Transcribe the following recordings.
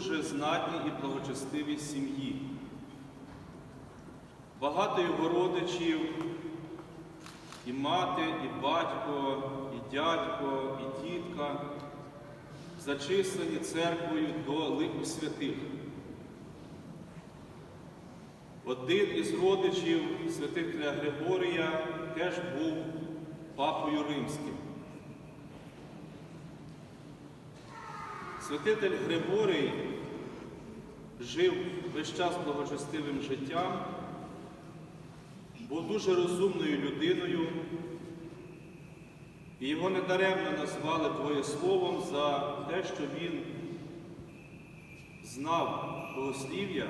знатній і благочестивій сім'ї. Багато його родичів, і мати, і батько, і дядько, і тітка зачислені церквою до лику святих. Один із родичів святителя Григорія теж був папою римським. Святитель Григорій жив весь час благочестивим життям, був дуже розумною людиною, і його недаремно назвали Твоєсловом за те, що він знав богослів'я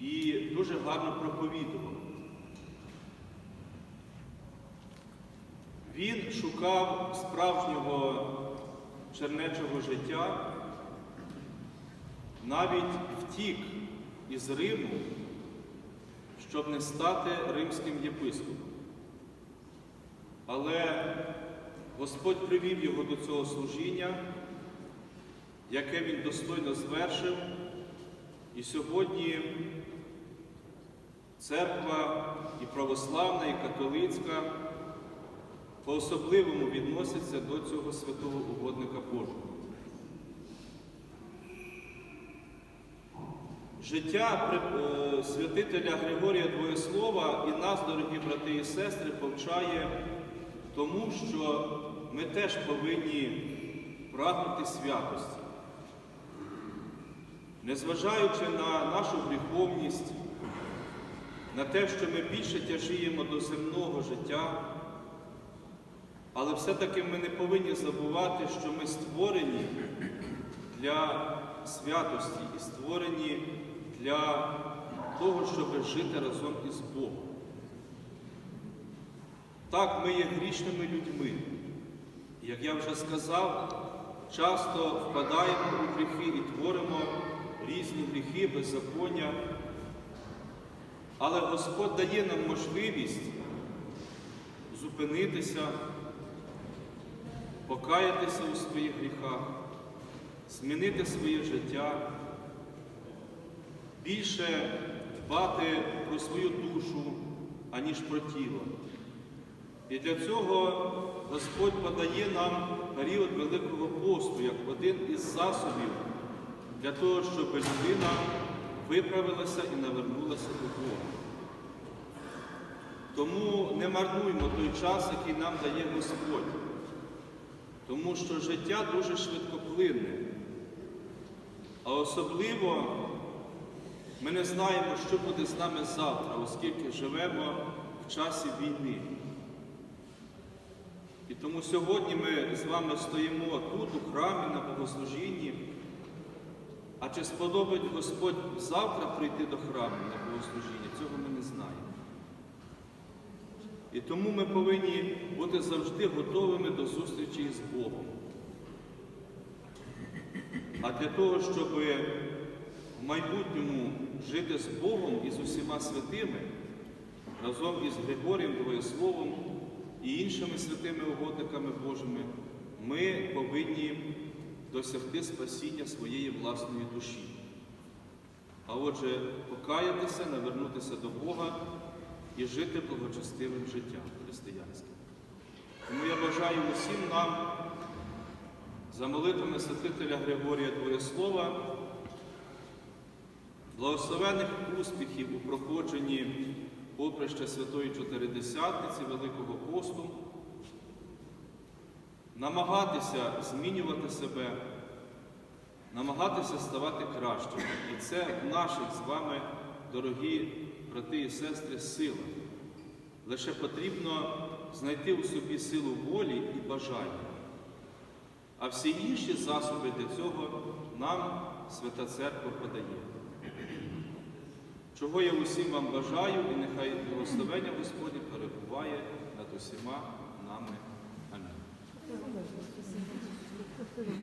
і дуже гарно проповідував. Він шукав справжнього чернечого життя, навіть втік із Риму, щоб не стати римським єпископом. Але Господь привів його до цього служіння, яке він достойно звершив, і сьогодні церква і православна, і католицька по-особливому відносяться до цього святого угодника Божого. Життя е, святителя Григорія Двоєслова і нас, дорогі брати і сестри, повчає тому, що ми теж повинні прагнути святості. Незважаючи на нашу гріховність, на те, що ми більше тяжіємо до земного життя, але все-таки ми не повинні забувати, що ми створені для святості і створені для того, щоб жити разом із Богом. Так, ми є грішними людьми. Як я вже сказав, часто впадаємо у гріхи і творимо різні гріхи, беззаконня. Але Господь дає нам можливість зупинитися, покаятися у своїх гріхах, змінити своє життя, більше дбати про свою душу, аніж про тіло. І для цього Господь подає нам період Великого посту як один із засобів для того, щоб людина виправилася і навернулася до Бога. Тому не марнуймо той час, який нам дає Господь, тому що життя дуже швидкоплинне. А особливо ми не знаємо, що буде з нами завтра, оскільки живемо в часі війни. І тому сьогодні ми з вами стоїмо тут, у храмі, на богослужінні. А чи сподобить Господь завтра прийти до храму на богослужіння, цього ми не знаємо. І тому ми повинні бути завжди готовими до зустрічі з Богом. А для того, щоб в майбутньому жити з Богом і з усіма святими, разом із Григорієм Двоєсловом і іншими святими угодниками Божими, ми повинні досягти спасіння своєї власної душі. А отже, покаятися, навернутися до Бога і жити благочестивим життям християнським. Тому я бажаю усім нам за молитвами святителя Григорія Двоєслова, благословених успіхів у проходженні поприща Святої Чотиридесятниці Великого посту, намагатися змінювати себе, намагатися ставати кращими. І це в наших з вами, дорогі брати і сестри, сила. Лише потрібно знайти у собі силу волі і бажання. А всі інші засоби для цього нам Свята Церква подає чого я усім вам бажаю, і нехай благословення Господні перебуває над усіма нами. Амінь.